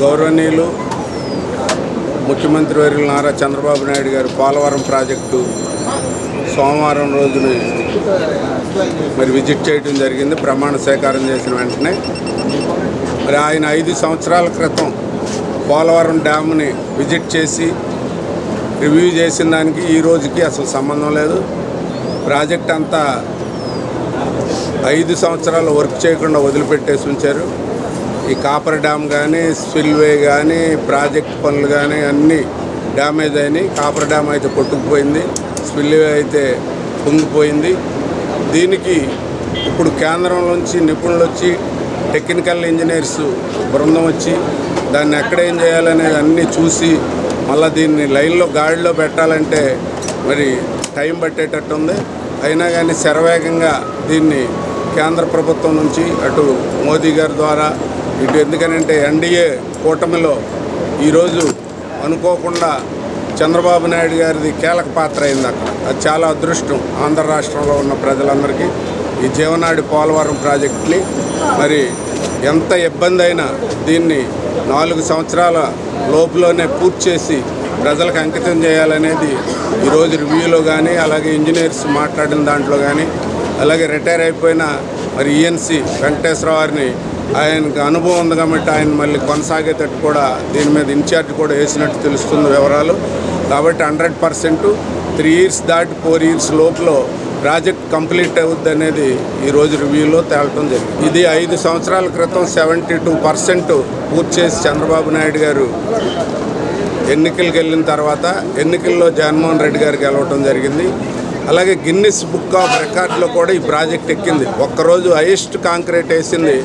గౌరవనీయులు ముఖ్యమంత్రి వర్యులు నారా చంద్రబాబు నాయుడు గారు పోలవరం ప్రాజెక్టు సోమవారం రోజున మరి విజిట్ చేయడం జరిగింది. ప్రమాణ స్వీకారం చేసిన వెంటనే మరి ఆయన ఐదు సంవత్సరాల క్రితం పోలవరం డ్యామ్ని విజిట్ చేసి రివ్యూ చేసిన దానికి ఈ రోజుకి అసలు సంబంధం లేదు. ప్రాజెక్ట్ అంతా ఐదు సంవత్సరాలు వర్క్ చేయకుండా వదిలిపెట్టేసి ఉంచారు. ఈ కాపర్ డ్యామ్ కానీ స్పిల్వే కానీ ప్రాజెక్ట్ పనులు కానీ అన్నీ డ్యామేజ్ అయినాయి. కాపర్ డ్యామ్ అయితే కొట్టుకుపోయింది. స్పిల్వే అయితే పొంగిపోయింది. దీనికి ఇప్పుడు కేంద్రం నుంచి నిపుణులు వచ్చి టెక్నికల్ ఇంజనీర్స్ బృందం వచ్చి దాన్ని ఎక్కడ ఏం చేయాలనేది అన్నీ చూసి మళ్ళీ దీన్ని లైన్లో గాడిలో పెట్టాలంటే మరి టైం పట్టేటట్టు ఉంది అయినా కానీ శరవేగంగా దీన్ని కేంద్ర ప్రభుత్వం నుంచి అటు మోదీ గారి ద్వారా ఇటు ఎందుకనంటే ఎన్డీఏ కూటమిలో ఈరోజు అనుకోకుండా చంద్రబాబు నాయుడు గారిది కీలక పాత్ర అయింది అక్కడ. అది చాలా అదృష్టం ఆంధ్ర రాష్ట్రంలో ఉన్న ప్రజలందరికీ. ఈ జీవనాడి పోలవరం ప్రాజెక్టుని మరి ఎంత ఇబ్బంది అయినా దీన్ని నాలుగు సంవత్సరాల లోపులోనే పూర్తి చేసి ప్రజలకు అంకితం చేయాలనేది ఈరోజు రివ్యూలో కానీ అలాగే ఇంజనీర్స్ మాట్లాడిన దాంట్లో కానీ అలాగే రిటైర్ అయిపోయిన మరి ఈఎన్సి వెంకటేశ్వర వారిని ఆయనకు అనుభవం ఉంది కాబట్టి ఆయన మళ్ళీ కొనసాగేటట్టు కూడా దీని మీద ఇన్ఛార్జ్ కూడా వేసినట్టు తెలుస్తుంది వివరాలు. కాబట్టి హండ్రెడ్ పర్సెంట్ త్రీ ఇయర్స్ దాటి ఫోర్ ఇయర్స్ లోపల ప్రాజెక్ట్ కంప్లీట్ అవుద్ది అనేది ఈరోజు రివ్యూలో తేలటం జరిగింది. ఇది ఐదు సంవత్సరాల క్రితం సెవెంటీ టూ పర్సెంట్ పూర్తి చేసి చంద్రబాబు నాయుడు గారు ఎన్నికలకు వెళ్ళిన తర్వాత ఎన్నికల్లో జగన్మోహన్ రెడ్డి గారు గెలవటం జరిగింది. అలాగే గిన్నిస్ బుక్ ఆఫ్ రికార్డులో కూడా ఈ ప్రాజెక్ట్ ఎక్కింది. ఒక్కరోజు హైయెస్ట్ కాంక్రీట్ వేసింది.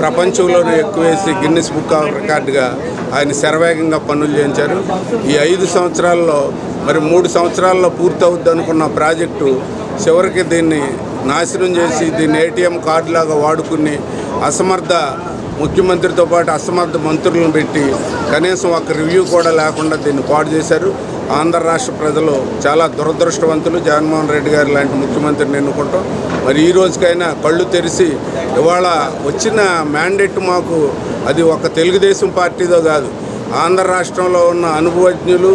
ప్రపంచంలోనే ఎక్కువ వేసి గిన్నిస్ బుక్ ఆఫ్ రికార్డుగా ఆయన శరవేగంగా పనులు చేయించారు. ఈ ఐదు సంవత్సరాల్లో మరి మూడు సంవత్సరాల్లో పూర్తవుద్ది అనుకున్న ప్రాజెక్టు చివరికి దీన్ని నాశనం చేసి దీన్ని ఏటీఎం కార్డు లాగా వాడుకుని అసమర్థ ముఖ్యమంత్రితో పాటు అసమర్థ మంత్రులను పెట్టి కనీసం ఒక రివ్యూ కూడా లేకుండా దీన్ని పాడు చేశారు. ఆంధ్ర రాష్ట్ర ప్రజలు చాలా దురదృష్టవంతులు. జగన్మోహన్ రెడ్డి గారు లాంటి ముఖ్యమంత్రిని ఎన్నుకుంటాం. మరి ఈ రోజుకైనా కళ్ళు తెరిచి ఇవాళ వచ్చిన మ్యాండేట్ మాకు అది ఒక తెలుగుదేశం పార్టీదో కాదు. ఆంధ్ర రాష్ట్రంలో ఉన్న అనుభవజ్ఞులు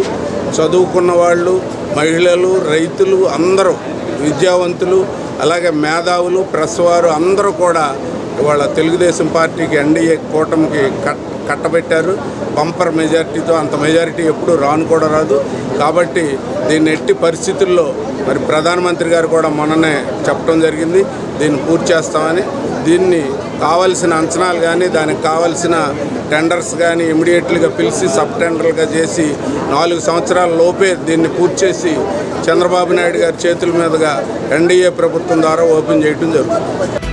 చదువుకున్న వాళ్ళు మహిళలు రైతులు అందరూ విద్యావంతులు అలాగే మేధావులు ప్రెస్ వారు అందరూ కూడా ఇవాళ తెలుగుదేశం పార్టీకి ఎన్డీఏ కూటమికి కట్ కట్టబెట్టారు. బంపర్ మెజారిటీతో అంత మెజారిటీ ఎప్పుడూ రాను కూడా రాదు. కాబట్టి దీన్ని ఎట్టి పరిస్థితుల్లో మరి ప్రధానమంత్రి గారు కూడా మొన్ననే చెప్పడం జరిగింది. దీన్ని పూర్తి చేస్తామని. దీన్ని కావలసిన అంచనాలు కానీ దానికి కావలసిన టెండర్స్ కానీ ఇమీడియట్లీగా పిలిచి సబ్ టెండర్లుగా చేసి నాలుగు సంవత్సరాల లోపే దీన్ని పూర్తి చేసి చంద్రబాబు నాయుడు గారి చేతుల మీదుగా ఎన్డీఏ ప్రభుత్వం ద్వారా ఓపెన్ చేయడం జరుగుతుంది.